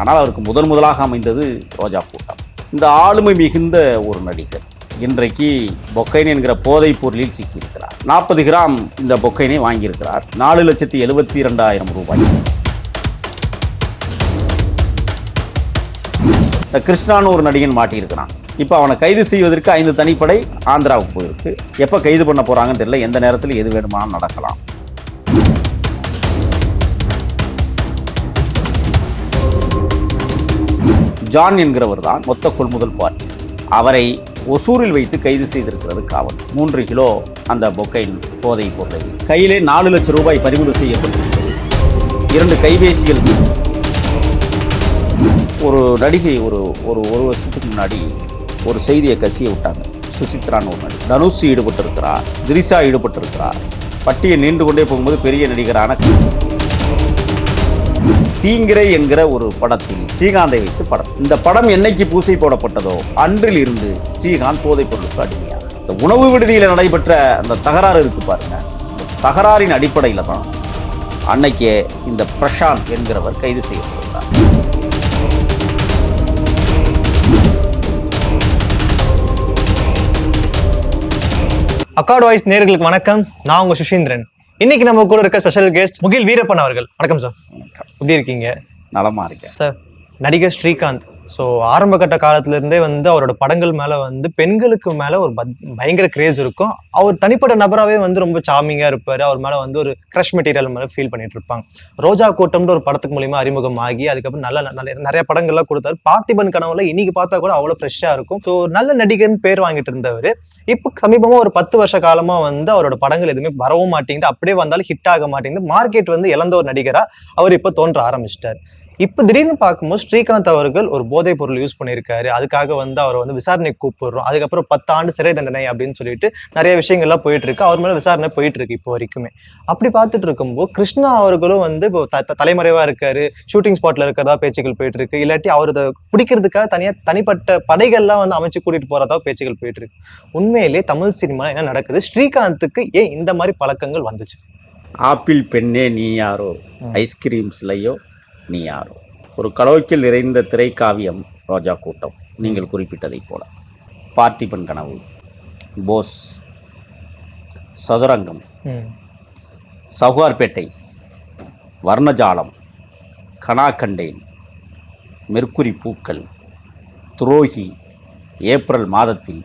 ஆனால் அவருக்கு முதன் முதலாக அமைந்தது ரோஜா கூட்டம் இந்த ஆளுமை மிகுந்த ஒரு நடிகர். இன்றைக்கு பொக்கைன் என்கிற போதைப் பொருளில் சிக்கியிருக்கிறார். நாற்பது கிராம் இந்த பொக்கைனை வாங்கியிருக்கிறார். நாலு லட்சத்தி எழுபத்தி இரண்டாயிரம் ரூபாய். இந்த கிருஷ்ணான்னு ஒரு நடிகன் மாட்டியிருக்கிறான். இப்போ அவனை கைது செய்வதற்கு ஐந்து தனிப்படை ஆந்திராவுக்கு போயிருக்கு. எப்போ கைது பண்ண போகிறாங்கன்னு தெரியல. எந்த நேரத்தில் எது வேணுமானாலும் நடக்கலாம். ஜான் என்கிறவர் தான் மொத்த கொள்முதல் பார்ட்டி. அவரை ஒசூரில் வைத்து கைது செய்திருக்கிறது காவல். மூன்று கிலோ அந்த பொக்கைன் போதை பொருளை. கையிலே நாலு லட்சம் ரூபாய் பறிமுதல் செய்யப்பட்டிருக்கிறது. இரண்டு கைபேசிகள் ஒரு நடிகை ஒரு ஒரு ஒரு வருஷத்துக்கு முன்னாடி ஒரு செய்தியை கசிய விட்டாங்க. சுசித்ரான்னு ஒரு நடிகை. தனுஷ் ஈடுபட்டிருக்கிறார் திரிஷா ஈடுபட்டிருக்கிறார். பட்டியல் நீண்டு கொண்டே போகும்போது பெரிய நடிகரான தீங்கிரை என்கிற ஒரு படத்தில் ஸ்ரீகாந்தை வைத்து படம். இந்த படம் என்னைக்கு பூசை போடப்பட்டதோ அன்றில் இருந்து ஸ்ரீகாந்த் போதைப் பொருளுக்கு அடிமையா இந்த உணவு விடுதியில் நடைபெற்ற அந்த தகராறு இருக்கு பாருங்க. தகராறின் அடிப்படையில் தான் அன்னைக்கே இந்த பிரசாந்த் என்கிறவர் கைது செய்யப்பட்டிருந்தார் அக்கார்டு வாய்ஸ் நேர்களுக்கு வணக்கம். நான் உங்க சுஷீந்திரன் இன்னைக்கு நம்ம கூட இருக்க ஸ்பெஷல் கெஸ்ட் முகில் வீரப்பன் அவர்கள். வணக்கம் சார் எப்படி இருக்கீங்க? நலமா இருக்கேன். சார் நடிகர் ஸ்ரீகாந்த். ஸோ ஆரம்ப கட்ட காலத்துலேருந்தே வந்து அவரோட படங்கள் மேலே வந்து பெண்களுக்கு மேலே ஒரு பத்- பயங்கர கிரேஸ் இருக்கும். அவர் தனிப்பட்ட நபராகவே வந்து ரொம்ப சாமிங்காக இருப்பார். அவர் மேலே வந்து ஒரு க்ரஷ் மெட்டீரியல் மேலே ஃபீல் பண்ணிட்டு இருப்பாங்க. ரோஜா கூட்டம்னு ஒரு படத்துக்கு மூலியமா அறிமுகமாகி அதுக்கப்புறம் நல்ல நல்ல நிறைய படங்கள்லாம் கொடுத்தாரு. பார்த்திபன் கனவுல இன்னைக்கு பார்த்தா கூட அவ்வளோ ஃப்ரெஷ்ஷாக இருக்கும். ஸோ நல்ல நடிகர்னு பேர் வாங்கிட்டு இருந்தவர். இப்போ சமீபமாக ஒரு பத்து வருஷ காலமாக வந்து அவரோட படங்கள் எதுவுமே வரவும் மாட்டேங்குது. அப்படியே வந்தாலும் ஹிட் ஆக மாட்டேங்குது. மார்க்கெட் வந்து இழந்த ஒரு நடிகராக அவர் இப்போ தோன்ற ஆரம்பிச்சிட்டார். இப்போ திடீர்னு பார்க்கும்போது ஸ்ரீகாந்த் அவர்கள் ஒரு போதைப் பொருள் யூஸ் பண்ணியிருக்காரு. அதுக்காக வந்து அவரை வந்து விசாரணைக்கு கூப்பிடுறோம். அதுக்கப்புறம் பத்து ஆண்டு சிறை தண்டனை அப்படின்னு சொல்லிட்டு நிறைய விஷயங்கள்லாம் போயிட்டு இருக்கு அவர் மேல விசாரணை போயிட்டு இருக்கு இப்போ வரைக்குமே. அப்படி பார்த்துட்டு இருக்கும்போது கிருஷ்ணா அவர்களும் வந்து இப்போ தலைமறைவா இருக்காரு. ஷூட்டிங் ஸ்பாட்ல இருக்கிறதா பேச்சுக்கள் போயிட்டு இருக்கு இல்லாட்டி அவர் அதை பிடிக்கிறதுக்காக தனியா தனிப்பட்ட படைகள்லாம் வந்து அமைச்சு கூட்டிட்டு போறதா பேச்சுக்கள் போயிட்டு இருக்கு உண்மையிலே தமிழ் சினிமா என்ன நடக்குது? ஸ்ரீகாந்துக்கு ஏன் இந்த மாதிரி பழக்கங்கள் வந்துச்சு? ஆப்பிள் பெண்ணே நீ யாரோ. ஐஸ்கிரீம்ஸ்லையோ? நீ யாரோ? ஒரு கலோக்கில் நிறைந்த திரைக்காவியம் ரோஜா கூட்டம். நீங்கள் குறிப்பிட்டதைப் போல. பார்த்திபன் கனவு. போஸ். சதுரங்கம். சவுகார்பேட்டை. வர்ணஜாலம். கனாகண்டேன் மெர்க்குரி பூக்கள். துரோகி. ஏப்ரல் மாதத்தில்.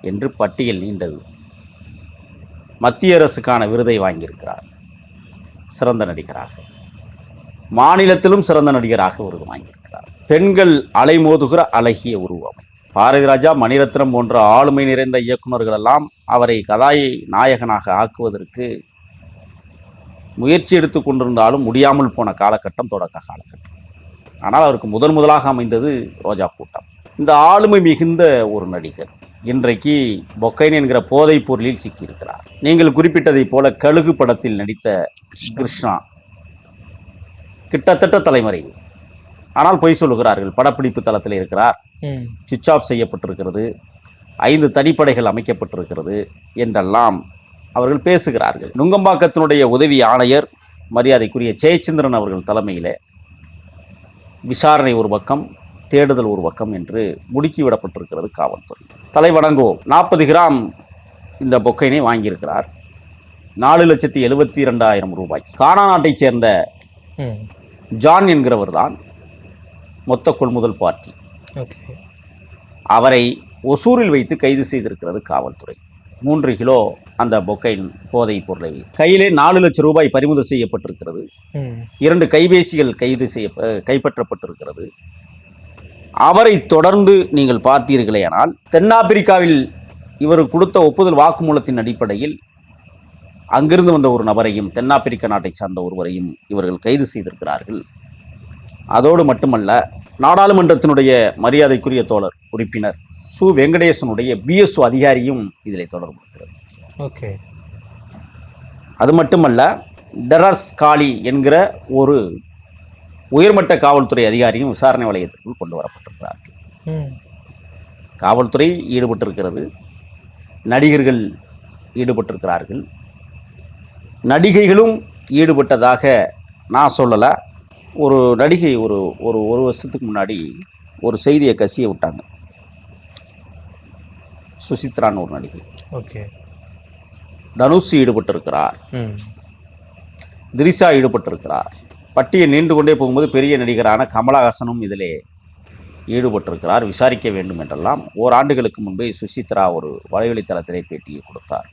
என்று பட்டியல் நீண்டது. மத்திய அரசுக்கான விருதை வாங்கியிருக்கிறார். சிறந்த நடிகராக. மாநிலத்திலும் சிறந்த நடிகராக விருது வாங்கியிருக்கிறார். பெண்கள் அலைமோதுகிற அழகிய உருவம். பாரதிராஜா மணிரத்னம் போன்ற ஆளுமை நிறைந்த இயக்குனர்கள் எல்லாம் அவரை கதாயை நாயகனாக ஆக்குவதற்கு முயற்சி எடுத்து கொண்டிருந்தாலும் முடியாமல் போன காலகட்டம் தொடக்க காலகட்டம். ஆனால் அவருக்கு முதன் முதலாக அமைந்தது ரோஜா கூட்டம். இந்த ஆளுமை மிகுந்த ஒரு நடிகர். இன்றைக்கு பொக்கைன் என்கிற போதைப் பொருளில் சிக்கியிருக்கிறார். நீங்கள் குறிப்பிட்டதைப் போல கழுகு படத்தில் நடித்த கிருஷ்ணா கிட்டத்தட்ட தலைமறை ஆனால் பொய் சொல்லுகிறார்கள். படப்பிடிப்பு தளத்தில் இருக்கிறார். ம். சுவிட்ச் ஆஃப் செய்யப்பட்டிருக்கிறது. ஐந்து தனிப்படைகள் அமைக்கப்பட்டிருக்கிறது என்றெல்லாம் அவர்கள் பேசுகிறார்கள். நுங்கம்பாக்கத்தினுடைய உதவி ஆணையர் மரியாதைக்குரிய ஜெயச்சந்திரன் அவர்கள் தலைமையிலே விசாரணை ஒரு பக்கம் தேடுதல் ஒரு பக்கம் என்று முடுக்கி விடப்பட்டிருக்கிறது காவல்துறை தலைவணங்குவோம் நாற்பது கிராம் இந்த பொக்கைனை வாங்கியிருக்கிறார். நாலு லட்சத்தி எழுபத்தி இரண்டாயிரம் ரூபாய் கானா நாட்டைச் சேர்ந்த ஜான் என்கிறவர் தான் மொத்த கொள்முதல் பார்ட்டி. அவரை ஒசூரில் வைத்து கைது செய்திருக்கிறது காவல்துறை. மூன்று கிலோ அந்த பொக்கைன் போதைப் பொருளை கையிலே நாலு லட்சம் ரூபாய் பறிமுதல் செய்யப்பட்டிருக்கிறது. இரண்டு கைபேசிகள் கைது செய்ய கைப்பற்றப்பட்டிருக்கிறது. அவரை தொடர்ந்து நீங்கள் பார்த்தீர்களேயானால் தென்னாப்பிரிக்காவில் இவர் கொடுத்த ஒப்புதல் வாக்குமூலத்தின் அடிப்படையில் அங்கிருந்து வந்த ஒரு நபரையும் தென்னாப்பிரிக்க நாட்டை சார்ந்த ஒருவரையும் இவர்கள் கைது செய்திருக்கிறார்கள். அதோடு மட்டுமல்ல நாடாளுமன்றத்தினுடைய மரியாதைக்குரிய தோழர் உறுப்பினர் சு. வெங்கடேசனுடைய பிஎஸ்ஓ அதிகாரியும் இதில் தொடர்பு இருக்கிறது ஓகே. அது மட்டுமல்ல டெரஸ் காளி என்கிற ஒரு உயர்மட்ட காவல்துறை அதிகாரியும் விசாரணை வளையத்திற்குள் கொண்டு வரப்பட்டிருக்கிறார்கள். காவல்துறை ஈடுபட்டிருக்கிறது. நடிகர்கள் ஈடுபட்டிருக்கிறார்கள். நடிகைகளும் ஈடுபட்டதாக நான் சொல்லலை. ஒரு நடிகை ஒரு ஒரு ஒரு வருஷத்துக்கு முன்னாடி ஒரு செய்தியை கசிய விட்டாங்க. சுசித்ரான்னு ஒரு நடிகை. ஓகே. தனுஷ் ஈடுபட்டிருக்கிறார். திரிஷா ஈடுபட்டிருக்கிறார். பட்டியை நீண்டு கொண்டே போகும்போது பெரிய நடிகரான கமலஹாசனும் இதிலே ஈடுபட்டிருக்கிறார். விசாரிக்க வேண்டும் என்றெல்லாம் ஓராண்டுகளுக்கு முன்பே சுசித்ரா ஒரு வலைவழித்தளத்திலே பேட்டியை கொடுத்தார்.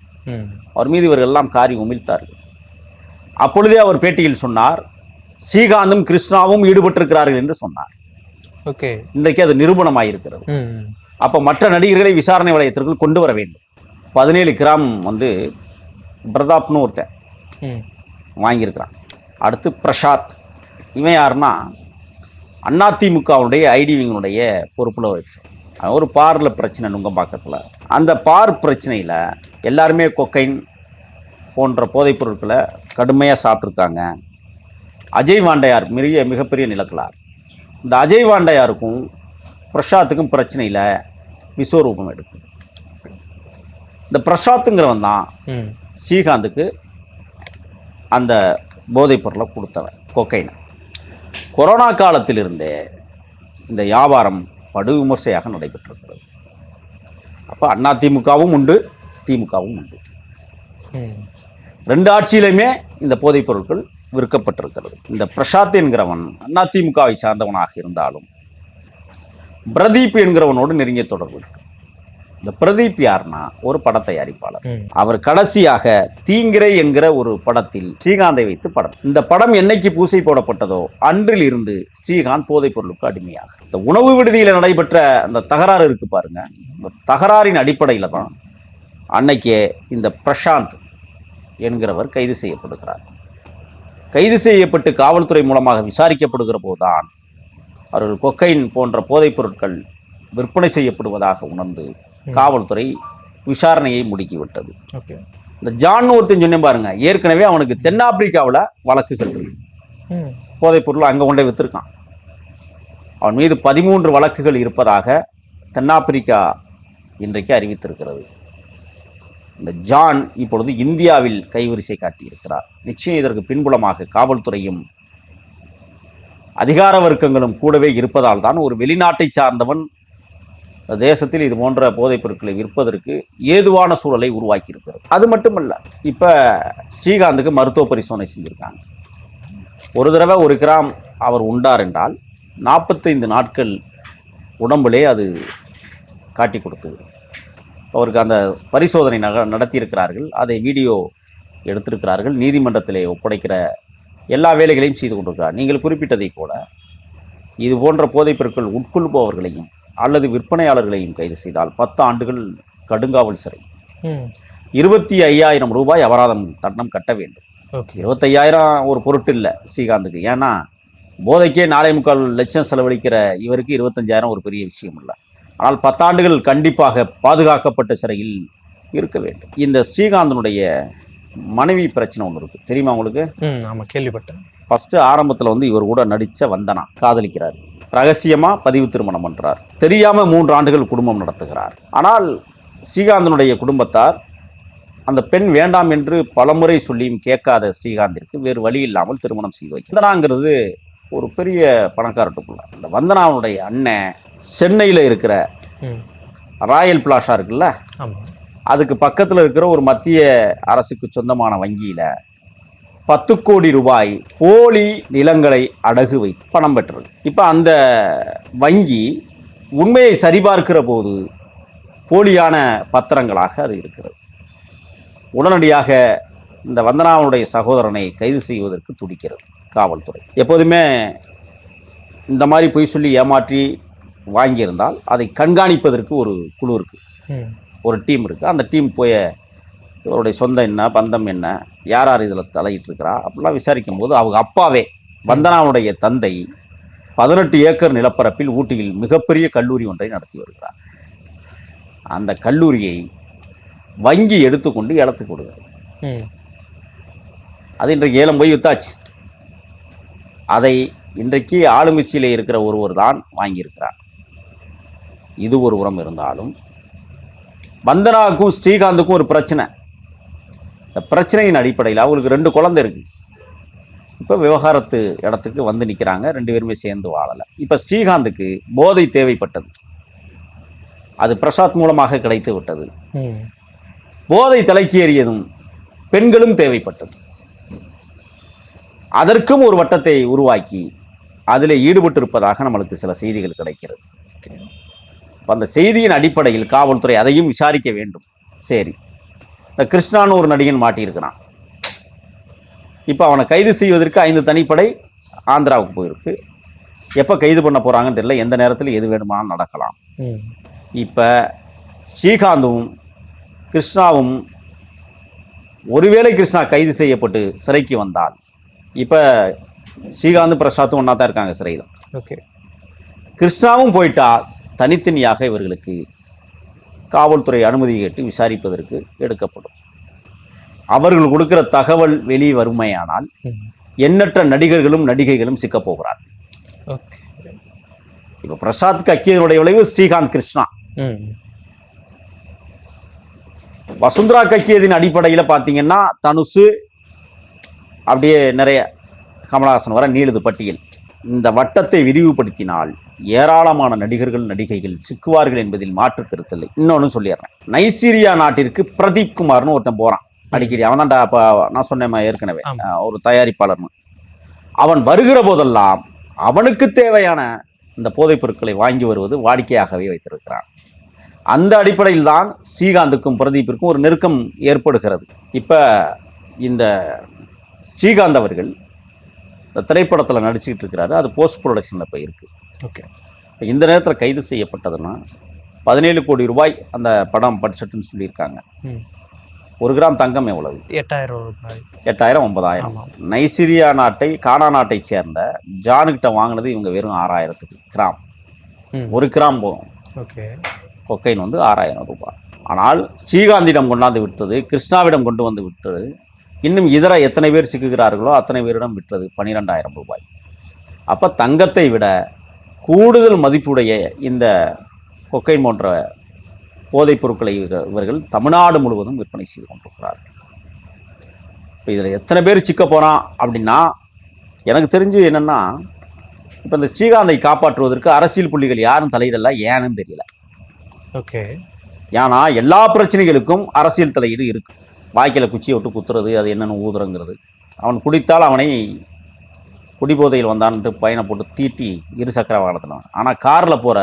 அவர் மீது இவர்கள் எல்லாம் காரி உமிழ்த்தார்கள். அப்பொழுதே அவர் பேட்டியில் சொன்னார் ஸ்ரீகாந்தும் கிருஷ்ணாவும் ஈடுபட்டிருக்கிறார்கள் என்று சொன்னார். ஓகே. இன்றைக்கு அது நிரூபணமாயிருக்கிறது. அப்போ மற்ற நடிகர்களை விசாரணை வளையத்திற்குள் கொண்டு வர வேண்டும். பதினேழு கிராம் வந்து பிரதாப்னு ஒருத்தன் வாங்கியிருக்கிறான். அடுத்து பிரசாத். இவன் யாருன்னா அதிமுகவுடைய ஐடிவிங்களுடைய பொறுப்பில் வச்சு. ஒரு பாரில் பிரச்சனை நுங்கம்பாக்கத்தில் அந்த பார் பிரச்சனையில் எல்லாருமே கொக்கைன் போன்ற போதைப் பொருட்களை கடுமையாக சாப்பிட்ருக்காங்க அஜய் வாண்டையார் மிக மிகப்பெரிய நிலக்கலார். இந்த அஜய் வாண்டையாருக்கும் பிரசாத்துக்கும் பிரச்சனையில் விஸ்வரூபம் எடுக்கும். இந்த பிரசாத்துங்கிறவன் தான் ஸ்ரீகாந்துக்கு அந்த போதைப் பொருளை கொடுத்தவன் கொக்கைனை. கொரோனா காலத்திலிருந்தே இந்த வியாபாரம் படு விமர்சையாக நடைபெற்றிருக்கிறது. அப்போ அண்ணா திமுகவும் உண்டு திமுகவும் உண்டு. ரெண்டு ஆட்சியிலுமே இந்த போதைப் பொருட்கள் விற்கப்பட்டிருக்கிறது. இந்த பிரசாத் என்கிறவன் அதிமுகவை சார்ந்தவனாக இருந்தாலும் பிரதீப் என்கிறவனோடு நெருங்கிய தொடர்பு இருக்கு. இந்த பிரதீப் யார்னா ஒரு பட தயாரிப்பாளர். அவர் கடைசியாக தீங்கிரை என்கிற ஒரு படத்தில் ஸ்ரீகாந்தை வைத்து படம். இந்த படம் என்னைக்கு பூசை போடப்பட்டதோ அன்றில் இருந்து ஸ்ரீகாந்த் போதைப் பொருளுக்கு அடிமையாக. இந்த உணவு விடுதியில் நடைபெற்ற அந்த தகராறு இருக்கு பாருங்க. இந்த தகராறின் அடிப்படையில் தான் அன்னைக்கே இந்த பிரசாந்த் என்கிறவர் கைது செய்யப்படுகிறார். கைது செய்யப்பட்டு காவல்துறை மூலமாக விசாரிக்கப்படுகிற போதுதான் அவர்கள் கொக்கைன் போன்ற போதைப் பொருட்கள் விற்பனை செய்யப்படுவதாக உணர்ந்து காவல்துறை விசாரணையை முடுக்கிவிட்டது. இந்த ஜான் ஒருத்தன் சொன்னேன் பாருங்க ஏற்கனவே அவனுக்கு தென்னாப்பிரிக்காவில் வழக்குகள் இருக்கு. போதைப் பொருள் அங்கே கொண்டே வித்திருக்கான். அவன் மீது பதிமூன்று வழக்குகள் இருப்பதாக தென்னாப்பிரிக்கா இன்றைக்கு அறிவித்திருக்கிறது. இந்த ஜான் இப்பொழுது இந்தியாவில் கைவரிசை காட்டியிருக்கிறார். நிச்சயம் இதற்கு பின்புலமாக காவல்துறையும் அதிகார வர்க்கங்களும் கூடவே இருப்பதால் தான் ஒரு வெளிநாட்டை சார்ந்தவன் தேசத்தில் இது போன்ற போதைப் பொருட்களை விற்பதற்கு ஏதுவான சூழலை உருவாக்கி இருக்கிறது அது மட்டுமல்ல இப்போ ஸ்ரீகாந்துக்கு மருத்துவ பரிசோதனை செஞ்சுருக்காங்க. ஒரு தடவை ஒரு கிராம் அவர் உண்டார் என்றால் நாற்பத்தைந்து நாட்கள் உடம்பிலே அது காட்டி கொடுத்தது அவருக்கு அந்த பரிசோதனை நக நடத்தியிருக்கிறார்கள் அதை வீடியோ எடுத்திருக்கிறார்கள் நீதிமன்றத்திலே ஒப்படைக்கிற எல்லா வேலைகளையும் செய்து கொண்டிருக்கிறார். நீங்கள் குறிப்பிட்டதை போல இது போன்ற போதைப் பொருட்கள் உட்கொள்பவர்களையும் அல்லது விற்பனையாளர்களையும் கைது செய்தால் பத்து ஆண்டுகள் கடுங்காவல் சிறை. இருபத்தி ஐயாயிரம் ரூபாய் அபராதம் தண்டனம் கட்ட வேண்டும். இருபத்தையாயிரம் ஒரு பொருட்டு இல்லை ஸ்ரீகாந்துக்கு. ஏன்னா போதைக்கே நாலே முக்கால் லட்சம் செலவழிக்கிற இவருக்கு இருபத்தஞ்சாயிரம் ஒரு பெரிய விஷயம் இல்லை. ஆனால் பத்தாண்டுகள் கண்டிப்பாக பாதுகாக்கப்பட்ட சிறையில் இருக்க வேண்டும். இந்த ஸ்ரீகாந்தனுடைய மனைவி பிரச்சனை ஒன்று இருக்குது தெரியுமா உங்களுக்கு? ஆமாம் கேள்விப்பட்டேன். ஃபஸ்ட்டு ஆரம்பத்தில் வந்து இவர் கூட நடித்த வந்தனா காதலிக்கிறார். ரகசியமாக பதிவு திருமணம் பண்ணுறார் தெரியாமல் மூன்று ஆண்டுகள் குடும்பம் நடத்துகிறார். ஆனால் ஸ்ரீகாந்தனுடைய குடும்பத்தார் அந்த பெண் வேண்டாம் என்று பலமுறை சொல்லியும் கேட்காத ஸ்ரீகாந்திற்கு வேறு வழி இல்லாமல் திருமணம் செய்து வைக்க வந்தனாங்கிறது ஒரு பெரிய பணக்காரட்டுக்குள்ள அந்த வந்தனாவுடைய அண்ணன் சென்னையில் இருக்கிற ராயல் பிளாஷா இருக்குல்ல? அதுக்கு பக்கத்தில் இருக்கிற ஒரு மத்திய அரசுக்கு சொந்தமான வங்கியில் பத்து கோடி ரூபாய் போலி நிலங்களை அடகு வைத்து பணம் பெற்றது. இப்போ அந்த வங்கி உண்மையை சரிபார்க்கிற போது போலியான பத்திரங்களாக அது இருக்கிறது. உடனடியாக இந்த வந்தனாவுடைய சகோதரனை கைது செய்வதற்கு துடிக்கிறது காவல்துறை. எப்போதுமே இந்த மாதிரி பொய் சொல்லி ஏமாற்றி வாங்கியிருந்தால் அதை கண்காணிப்பதற்கு ஒரு குழு இருக்குது ஒரு டீம் இருக்குது அந்த டீம் போய் இவருடைய சொந்தம் என்ன பந்தம் என்ன யார் யார் இதில் தலையிட்டு இருக்கிறா அப்படிலாம் விசாரிக்கும் போது அவங்க அப்பாவே வந்தனாவுடைய தந்தை பதினெட்டு ஏக்கர் நிலப்பரப்பில் ஊட்டியில் மிகப்பெரிய கல்லூரி ஒன்றை நடத்தி வருகிறார். அந்த கல்லூரியை வங்கி எடுத்துக்கொண்டு ஏலத்துக்கு கொடுக்கிறது. அது இன்றைக்கு ஏலம் போய் வித்தாச்சு. அதை இன்றைக்கு ஆளுங்கட்சியில் இருக்கிற ஒருவர் தான் வாங்கியிருக்கிறார். இது ஒரு உரம் இருந்தாலும் வந்தனாவுக்கும் ஸ்ரீகாந்துக்கும் ஒரு பிரச்சனை. இந்த பிரச்சனையின் அடிப்படையில் அவங்களுக்கு ரெண்டு குழந்தை இருக்கு. இப்போ விவகாரத்து இடத்துக்கு வந்து நிற்கிறாங்க ரெண்டு பேருமே சேர்ந்து வாழலை. இப்போ ஸ்ரீகாந்துக்கு போதை தேவைப்பட்டது. அது பிரசாத் மூலமாக கிடைத்து விட்டது. போதை தலைக்கு ஏறியதும் பெண்களும் தேவைப்பட்டது. அதற்கும் ஒரு வட்டத்தை உருவாக்கி அதில் ஈடுபட்டிருப்பதாக நம்மளுக்கு சில செய்திகள் கிடைக்கிறது. அந்த செய்தியின் அடிப்படையில் காவல்துறை அதையும் விசாரிக்க வேண்டும். சரி. இந்த கிருஷ்ணான்னு ஒரு நடிகன் மாட்டியிருக்கிறான். இப்போ அவனை கைது செய்வதற்கு ஐந்து தனிப்படை ஆந்திராவுக்கு போயிருக்கு. எப்போ கைது பண்ண போகிறாங்கன்னு தெரியல. எந்த நேரத்தில் எது வேணுமானாலும் நடக்கலாம். இப்போ ஸ்ரீகாந்தும் கிருஷ்ணாவும் ஒருவேளை கிருஷ்ணா கைது செய்யப்பட்டு சிறைக்கு வந்தால் இப்போ ஸ்ரீகாந்த் பிரசாத்தும் ஒன்றா தான் இருக்காங்க சிறையில். ஓகே. கிருஷ்ணாவும் போயிட்டா தனித்தனியாக இவர்களுக்கு காவல்துறை அனுமதி கேட்டு விசாரிப்பதற்கு எடுக்கப்படும். அவர்கள் கொடுக்கிற தகவல் வெளியே வருமையானால் எண்ணற்ற நடிகர்களும் நடிகைகளும் சிக்கப் போகிறார். ஓகே. இப்போ பிரசாத் கக்கியனுடைய விளைவு ஸ்ரீகாந்த் கிருஷ்ணா. வசுந்தரா கக்கியதின் அடிப்படையில் பார்த்தீங்கன்னா தனுசு அப்படியே நிறைய கமலஹாசன் வர நீளுது பட்டியல். இந்த வட்டத்தை விரிவுபடுத்தினால் ஏராளமான நடிகர்கள் நடிகைகள் சிக்குவார்கள் என்பதில் மாற்று கருத்தில்லை இன்னொன்று சொல்லிடுறேன். நைசீரியா நாட்டிற்கு பிரதீப் குமார்னு ஒருத்தன் போறான். அடிக்கடி அவன் தான்டா அப்போ நான் சொன்னேன் ஏற்கனவே. ஒரு தயாரிப்பாளர்னு. அவன் வருகிற போதெல்லாம் அவனுக்கு தேவையான இந்த போதைப் பொருட்களை வாங்கி வருவது வாடிக்கையாகவே வைத்திருக்கிறான். அந்த அடிப்படையில் தான் ஸ்ரீகாந்துக்கும் பிரதீப்பிற்கும் ஒரு நெருக்கம் ஏற்படுகிறது. இப்போ இந்த ஸ்ரீகாந்த் அவர்கள் திரைப்படத்தில் நடிச்சுக்கிட்டு இருக்கிறாரு. அது போஸ்ட் ப்ரொடக்ஷனில் இப்போ இருக்குது ஓகே. இப்ப இந்த நேரத்தில் கைது செய்யப்பட்டதுன்னா பதினேழு கோடி ரூபாய் அந்த படம் பட்ஜெட்டுன்னு சொல்லியிருக்காங்க. ஒரு கிராம் தங்கம் எவ்வளவு? எட்டாயிரம் ரூபாய் எட்டாயிரம் ஒன்பதாயிரம். நைசீரியா நாட்டை கானா நாட்டை சேர்ந்த ஜானுக்கிட்ட வாங்கினது இவங்க வெறும் ஆறாயிரத்துக்கு கிராம். ஒரு கிராம் போகும் ஓகே. கொக்கைன் வந்து ஆறாயிரம் ரூபாய். ஆனால் ஸ்ரீகாந்திடம் கொண்டாந்து விட்டது கிருஷ்ணாவிடம் கொண்டு வந்து விட்டது இன்னும் இதர எத்தனை பேர் சிக்குகிறார்களோ அத்தனை பேரிடம் விற்றது பன்னிரெண்டாயிரம் ரூபாய். அப்போ தங்கத்தை விட கூடுதல் மதிப்புடைய இந்த கொக்கைன் போன்ற போதைப் பொருட்களை இவர்கள் தமிழ்நாடு முழுவதும் விற்பனை செய்து கொண்டிருக்கிறார்கள். இப்போ இதில் எத்தனை பேர் சிக்க போகிறான் அப்படின்னா எனக்கு தெரிஞ்சு என்னென்னா இப்போ இந்த ஸ்ரீகாந்தை காப்பாற்றுவதற்கு அரசியல் புள்ளிகள் யாரும் தலையிடல ஏன்னு தெரியல. ஓகே. ஏன்னா எல்லா பிரச்சனைகளுக்கும் அரசியல் தலையீடு இருக்கு. வாய்க்கில குச்சியை விட்டு குத்துறது அது என்னென்னு ஊதுறங்கிறது. அவன் குடித்தால் அவனை குடிபோதையில் வந்தான்ட்டு பையனை போட்டு தீட்டி இருசக்கர வாகனத்தில் ஆனால் காரில் போகிற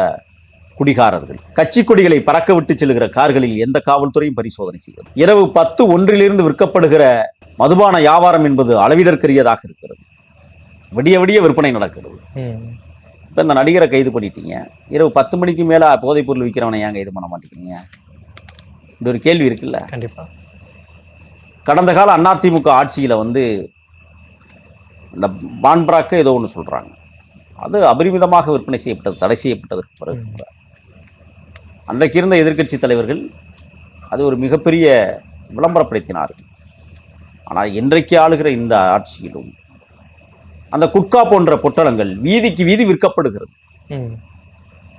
குடிகாரர்கள் கட்சி கொடிகளை பறக்க விட்டு செல்கிற கார்களில் எந்த காவல்துறையும் பரிசோதனை செய்கிறது இரவு பத்து ஒன்றிலிருந்து விற்கப்படுகிற மதுபான வியாபாரம் என்பது அளவிடற்கரியதாக இருக்கிறது. விடிய விடிய விற்பனை நடக்கிறது. இப்போ இந்த நடிகரை கைது பண்ணிட்டீங்க. இரவு பத்து மணிக்கு மேலே போதைப் பொருள் விற்கிறவனை ஏன் கைது பண்ண மாட்டேங்கிறீங்க? இப்படி ஒரு கேள்வி இருக்குல்ல? கண்டிப்பாக கடந்த கால அதிமுக ஆட்சியில் வந்து இந்த பான்பிராக்கு ஏதோ ஒன்று சொல்கிறாங்க அது அபரிமிதமாக விற்பனை செய்யப்பட்டது தடை செய்யப்பட்டதற்கு பிறகு அன்றைக்கு இருந்த எதிர்க்கட்சி தலைவர்கள் அது ஒரு மிகப்பெரிய விளம்பரப்படுத்தினார்கள் ஆனால் இன்றைக்கு ஆளுகிற இந்த ஆட்சியிலும் அந்த குட்கா போன்ற பொட்டலங்கள் வீதிக்கு வீதி விற்கப்படுகிறது.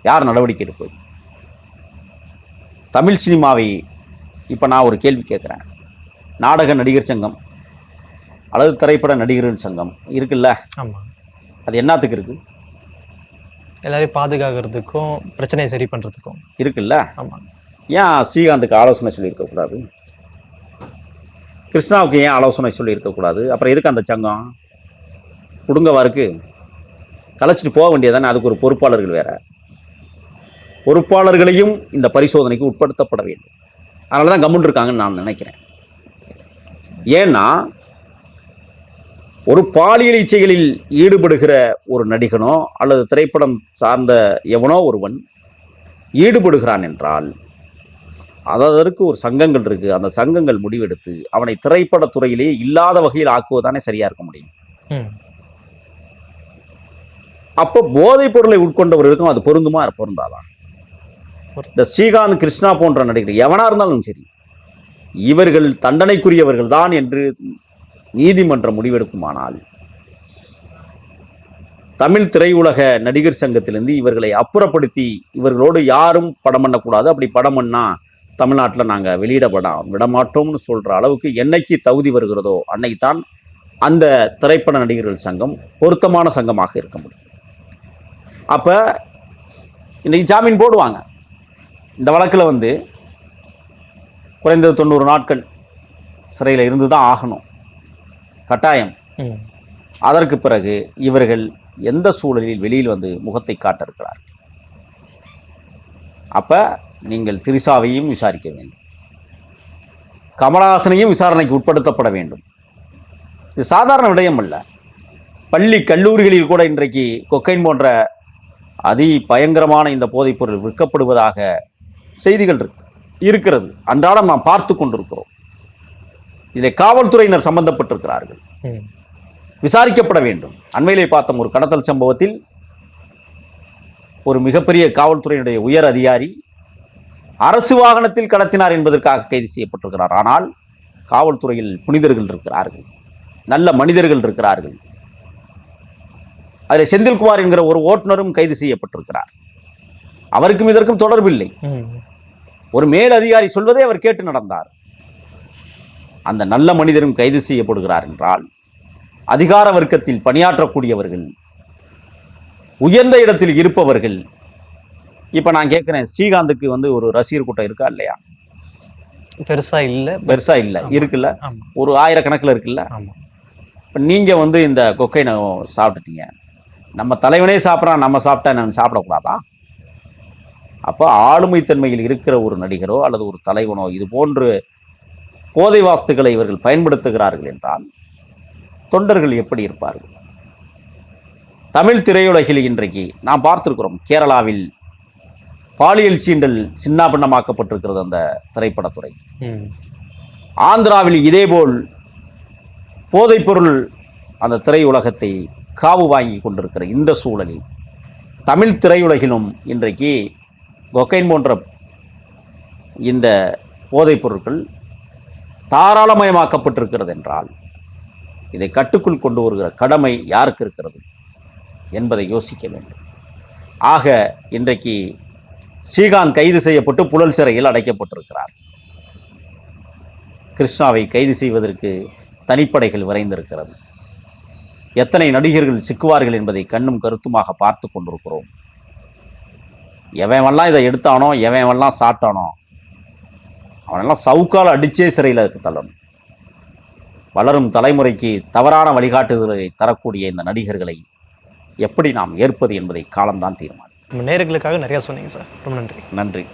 யார் நடவடிக்கை எடுப்பது? தமிழ் சினிமாவை இப்போ நான் ஒரு கேள்வி கேட்குறேன் நாடக நடிகர் சங்கம் அல்லது திரைப்பட நடிகர்கள் சங்கம் இருக்குல்ல? ஆமாம் அது என்னத்துக்கு இருக்கு? எல்லாரையும் பாதுகாக்கிறதுக்கும் பிரச்சனையை சரி பண்ணுறதுக்கும் இருக்குல்ல? ஆமாம் ஏன் ஸ்ரீகாந்துக்கு ஆலோசனை சொல்லியிருக்கக்கூடாது? கிருஷ்ணாவுக்கு ஏன் ஆலோசனை சொல்லியிருக்கக்கூடாது? அப்புறம் எதுக்கு அந்த சங்கம்? கொடுங்கவா இருக்கு? கலைச்சிட்டு போக வேண்டியதானே அதுக்கு ஒரு பொறுப்பாளர்கள் வேற. பொறுப்பாளர்களையும் இந்த பரிசோதனைக்கு உட்படுத்தப்பட வேண்டும். அதனால தான் கம்முன்னு இருக்காங்கன்னு நான் நினைக்கிறேன். ஏன்னா ஒரு பாலியல் இச்சைகளில் ஈடுபடுகிற ஒரு நடிகனோ அல்லது திரைப்படம் சார்ந்த எவனோ ஒருவன் ஈடுபடுகிறான் என்றால் அதற்கு ஒரு சங்கங்கள் இருக்கு. அந்த சங்கங்கள் முடிவெடுத்து அவனை திரைப்படத் துறையிலே இல்லாத வகையில் ஆக்குவதானே சரியா இருக்க முடியும். அப்போ போதைப் பொருளை உட்கொண்டவர்களுக்கும் அது பொருந்துமா? பொருந்தாதா? இந்த ஸ்ரீகாந்த் கிருஷ்ணா போன்ற நடிகர் எவனா இருந்தாலும் சரி இவர்கள் தண்டனைக்குரியவர்கள் தான் என்று நீதிமன்றம் முடிவெடுக்குமானால் தமிழ் திரையுலக நடிகர் சங்கத்திலிருந்து இவர்களை அப்புறப்படுத்தி இவர்களோடு யாரும் படம் பண்ணக்கூடாது. அப்படி படம் பண்ணால் தமிழ்நாட்டில் நாங்கள் வெளியிடப்பட விடமாட்டோம்னு சொல்கிற அளவுக்கு என்னைக்கு தகுதி வருகிறதோ அன்னைக்கு தான் அந்த திரைப்பட நடிகர்கள் சங்கம் பொருத்தமான சங்கமாக இருக்க முடியும். அப்போ இன்றைக்கி ஜாமீன் போடுவாங்க. இந்த வழக்கில் வந்து குறைந்தது தொண்ணூறு நாட்கள் சிறையில் இருந்து தான் ஆகணும். கட்டாயம். அதற்கு பிறகு இவர்கள் எந்த சூழலில் வெளியில் வந்து முகத்தை காட்ட இருக்கிறார் அப்ப நீங்கள் திரிசாவையும் விசாரிக்க வேண்டும். கமலஹாசனையும் விசாரணைக்கு உட்படுத்தப்பட வேண்டும். இது சாதாரண விடயம் அல்ல. பள்ளி கல்லூரிகளில் கூட இன்றைக்கு கொக்கைன் போன்ற அதி பயங்கரமான இந்த போதைப்பொருள் விற்கப்படுவதாக செய்திகள் இருக்கு. இருக்கிறது. அன்றாடம் நாம் பார்த்து கொண்டிருக்கிறோம். இதில் காவல்துறையினர் சம்பந்தப்பட்டிருக்கிறார்கள். விசாரிக்கப்பட வேண்டும். அண்மையிலே பார்த்தோம் ஒரு கடத்தல் சம்பவத்தில் ஒரு மிகப்பெரிய காவல்துறையினுடைய உயர் அதிகாரி அரசு வாகனத்தில் கடத்தினார் என்பதற்காக கைது செய்யப்பட்டிருக்கிறார். ஆனால் காவல்துறையில் புனிதர்கள் இருக்கிறார்கள். நல்ல மனிதர்கள் இருக்கிறார்கள். அதில் செந்தில்குமார் என்கிற ஒரு ஓட்டுநரும் கைது செய்யப்பட்டிருக்கிறார். அவருக்கும் இதற்கும் தொடர்பில்லை. ஒரு மேல் அதிகாரி சொல்வதை அவர் கேட்டு நடந்தார். அந்த நல்ல மனிதரும் கைது செய்யப்படுகிறார் என்றால் அதிகார வர்க்கத்தில் பணியாற்றக்கூடியவர்கள் உயர்ந்த இடத்தில் இருப்பவர்கள் இப்ப நான் கேட்கிறேன் ஸ்ரீகாந்துக்கு வந்து ஒரு ரசிகர் கூட்டம் இருக்கா இல்லையா? பெருசா இல்ல. பெருசா இல்ல. இருக்குல்ல? ஒரு ஆயிரக்கணக்கில் இருக்குல்ல? இப்ப நீங்க வந்து இந்த கொக்கைனை சாப்பிட்டுட்டீங்க. நம்ம தலைவனே சாப்பிட்றான் நம்ம சாப்பிட்டா நான் சாப்பிடக்கூடாதா? அப்போ ஆளுமைத்தன்மையில் இருக்கிற ஒரு நடிகரோ அல்லது ஒரு தலைவனோ இது போன்று போதை வாஸ்துக்களை இவர்கள் பயன்படுத்துகிறார்கள் என்றால் தொண்டர்கள் எப்படி இருப்பார்கள் தமிழ் திரையுலகில் இன்றைக்கு நாம் பார்த்திருக்கிறோம் கேரளாவில் பாலியல் சீண்டல் சின்னாபின்னமாக்கப்பட்டிருக்கிறது அந்த திரைப்படத்துறை. ஆந்திராவில் இதேபோல் போதைப்பொருள் அந்த திரையுலகத்தை காவு வாங்கி கொண்டிருக்கிற இந்த சூழலில் தமிழ் திரையுலகிலும் இன்றைக்கு கொக்கைன் போன்ற இந்த போதைப் பொருட்கள் தாராளமயமாக்கப்பட்டிருக்கிறது என்றால் இதை கட்டுக்குள் கொண்டு வருகிற கடமை யாருக்கு இருக்கிறது என்பதை யோசிக்க வேண்டும். ஆக இன்றைக்கு ஸ்ரீகாந்த் கைது செய்யப்பட்டு புழல் சிறையில் அடைக்கப்பட்டிருக்கிறார். கிருஷ்ணாவை கைது செய்வதற்கு தனிப்படைகள் விரைந்திருக்கிறது. எத்தனை நடிகர்கள் சிக்குவார்கள் என்பதை கண்ணும் கருத்துமாக பார்த்து கொண்டிருக்கிறோம். எவன்லாம் இதை எடுத்தானோ எவன்லாம் சாப்பிட்டானோ அவனெல்லாம் சவுக்கால் அடிச்சே சிறையில் தள்ளணும். வளரும் தலைமுறைக்கு தவறான வழிகாட்டுதல்களை தரக்கூடிய இந்த நடிகர்களை எப்படி நாம் ஏற்பது என்பதை காலம்தான் தீர்மானிக்கும். நம்ம நேர்களுக்காக நிறைய சொன்னீங்க சார். ரொம்ப நன்றி. நன்றி.